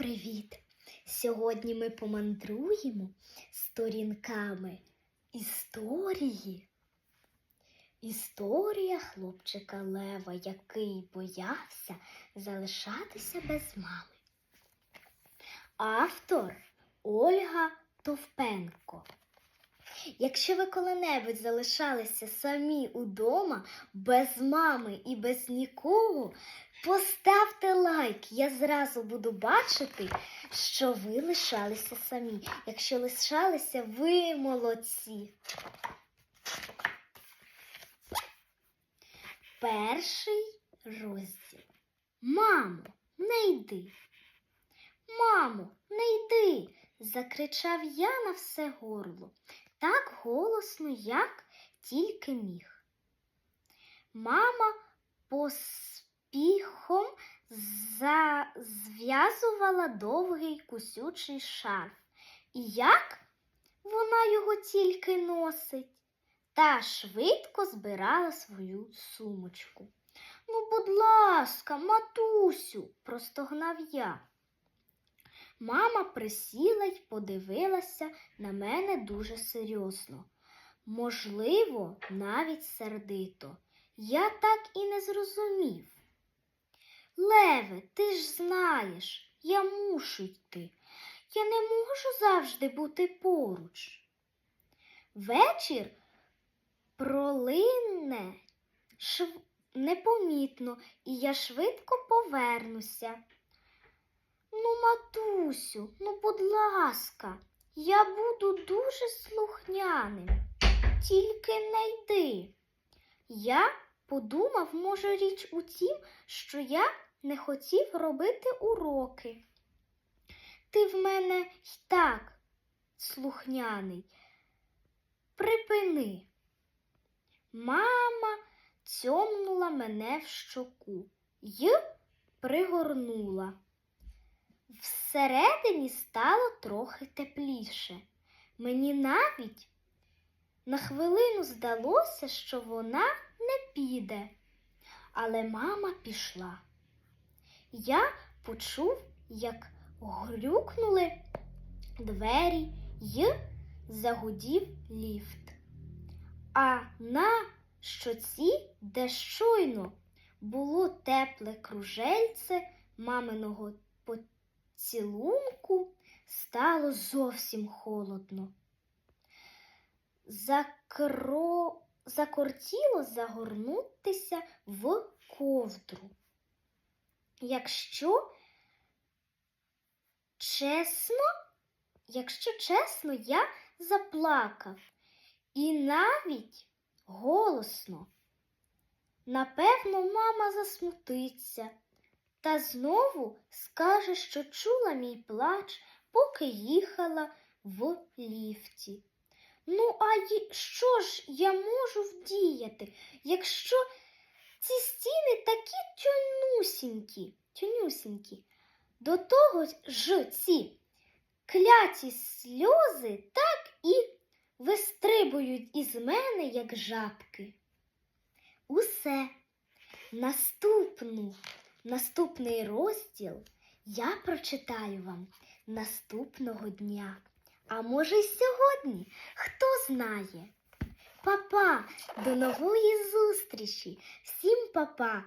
привіт! Сьогодні ми помандруємо сторінками історії. Історія хлопчика Лева, який боявся залишатися без мами. Автор Ольга Товпенко. Якщо ви коли-небудь залишалися самі удома, без мами і без нікого, поставте лайк. Я зразу буду бачити, що ви лишалися самі. Якщо лишалися, ви молодці. Перший розділ. Мамо, не йди. Мамо, не йди. закричав я на все горло, так голосно, як тільки міг. Мама поспіхом за- зв'язувала довгий кусючий шарф. І як вона його тільки носить, та швидко збирала свою сумочку. Ну, будь ласка, матусю, простогнав я. Мама присіла й подивилася на мене дуже серйозно. Можливо, навіть сердито. Я так і не зрозумів. Леве, ти ж знаєш, я мушу йти. Я не можу завжди бути поруч. Вечір пролине шв... непомітно, і я швидко повернуся. Ну, матусю, ну, будь ласка, я буду дуже слухняним. Тільки не йди. Я подумав, може, річ у тім, що я не хотів робити уроки. Ти в мене й так слухняний. Припини. Мама цьомнула мене в щоку й пригорнула. Всередині стало трохи тепліше. Мені навіть на хвилину здалося, що вона не піде. Але мама пішла. Я почув, як грюкнули двері й загудів ліфт. А на щоці, де щойно було тепле кружельце маминого поцілунку, стало зовсім холодно. Закро... Закортіло загорнутися в ковдру. Якщо чесно, якщо чесно, я заплакав і навіть голосно. Напевно, мама засмутиться та знову скаже, що чула мій плач, поки їхала в ліфті. Ну, а що ж я можу вдіяти, якщо ці стіни такі тюнюсінькі, тюнюсінькі. До того ж ці кляті сльози так і вистрибують із мене, як жабки. Усе. Наступну, наступний розділ я прочитаю вам наступного дня. А може, й сьогодні? Хто знає? Папа, до нової зустрічі! Всім папа!